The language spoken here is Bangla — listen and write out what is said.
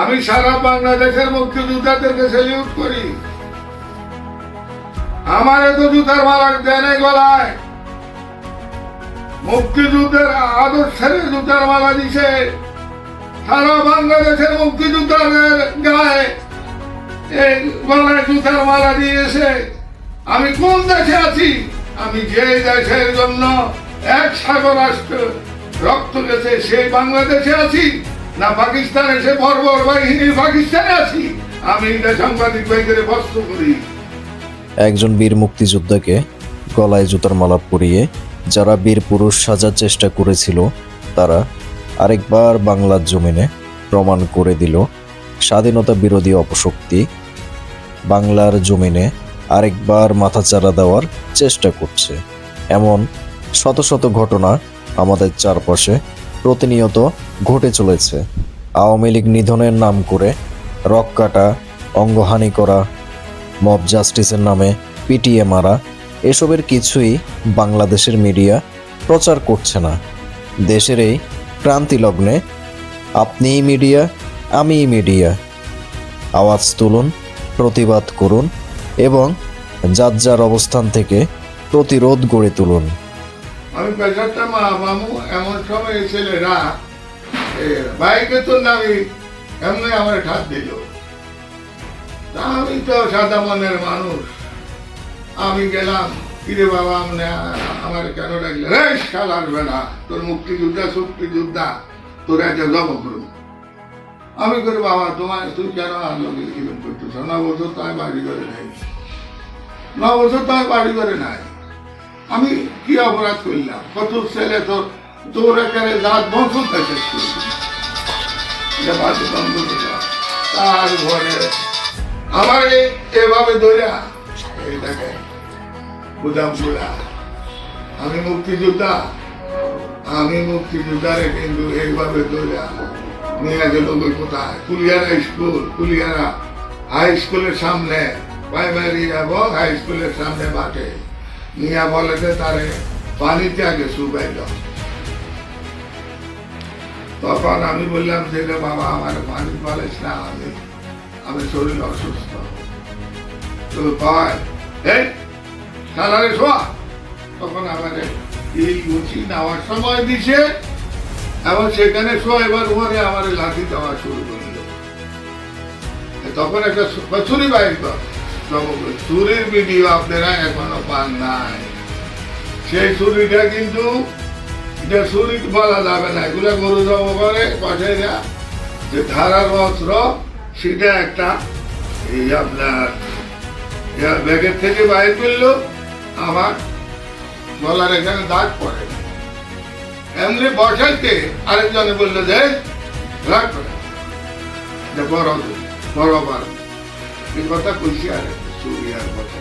আমি সারা বাংলাদেশের মুক্তিযোদ্ধাদেরকে সেলিউট করি। আমার তো জুতার মালা দেনে গলায় মুক্তিযুদ্ধের আদর্শের জুতার মালা দিছে সারা বাংলাদেশের মুক্তিযোদ্ধাদের গায়ে এই গলায় জুতার মালা দিয়েছে। আমি কোন দেশে আছি? আমি যে দেশের জন্য এক সাগর রাষ্ট্র রক্ত গেছে, সেই বাংলাদেশে আছি। না পাকিস্তানে সে বর্বর বাহিনী, পাকিস্তানে আছি। আমি এটা সাংবাদিক ভাইদের বস্ত করি একজন বীর মুক্তিযোদ্ধাকে গলায় জুতার মালা পরিয়ে যারা বীর পুরুষ সাজার চেষ্টা করেছিল, তারা আরেকবার বাংলার জমিনে প্রমাণ করে দিল স্বাধীনতা বিরোধী অপশক্তি বাংলার জমিনে আরেকবার মাথাচাড়া দেওয়ার চেষ্টা করছে। এমন শত শত ঘটনা আমাদের চারপাশে প্রতিনিয়ত ঘটে চলেছে। আওয়ামী লীগ নিধনের নাম করে রক কাটা, অঙ্গহানি করা, মব জাস্টিসের নামে পিটিএ মারা, এসবের কিছুই বাংলাদেশের মিডিয়া প্রচার করছে না। দেশের এই ক্রান্তি লগ্নে আপনিই মিডিয়া, আমিই মিডিয়া। আওয়াজ তুলুন, প্রতিবাদ করুন এবং যার যার অবস্থান থেকে প্রতিরোধ গড়ে তুলুন। আমি পেশারটা মা মামু এমন সময় ছেলেরা বাইকে তো নামি, এমনি আমার ঠাত দিল। আমি তো সাদা মনের মানুষ। আমি গেলাম, কিরে বাবা, আমনে, আমার কেন ডাকলে রে, শাল, আসবে না। তোর মুক্তিযোদ্ধা, শক্তিযোদ্ধা, তোর একটা জব করুন আমি করে বাবা তোমার তুই কেন আনলো ইভেন্ট করতেছ? ন বছর তো আমি বাড়ি করে নাই। ন বছর তো আমি বাড়ি করে নাই। আমি কি অপরাধ করলাম? কত ছেলে তোর তোর এখানে দাঁত বংশ থেকে তার ঘরে আমার এভাবে ধরা এটাকে বুঝাম পুরা আমি মুক্তিযোদ্ধা। আমি মুক্তিযোদ্ধারে কিন্তু এইভাবে ধরা নিয়ে গেল কোথায়? কুলিয়ারা স্কুল, কুলিয়ারা হাই স্কুলের সামনে প্রাইমারি এবং হাই স্কুলের সামনে মাঠে। নিয়ে বলে যে তারে পানিতে আগে শুকাইল তখন আমি বললাম যে বাবা, আমার পানি পালিস না, আমি আমি শরীর অসুস্থ। তো এই শোয়া। তখন এই নেওয়ার সময় দিছে, এবং সেখানে শোয়া, এবার আমার লাঠি দেওয়া শুরু করল। তখন একটা ছুরি বাইর ছুরির ভিডিও আপনারা এখনও পান নাই। সেই ছুরিটা কিন্তু এটা ছুরি বলা যাবে না, এগুলো গরু জব করে পাশে যে ধারার অস্ত্র, সেটা একটা এই আপনার ব্যাগের থেকে বাইর করল আমার গলার এখানে দাগ পড়ে। এমনি বসাইতে আরেকজনে বলল যে, রাগ করে বড় বড় বার। এই কথা কইছি আর ছুরি আর কথা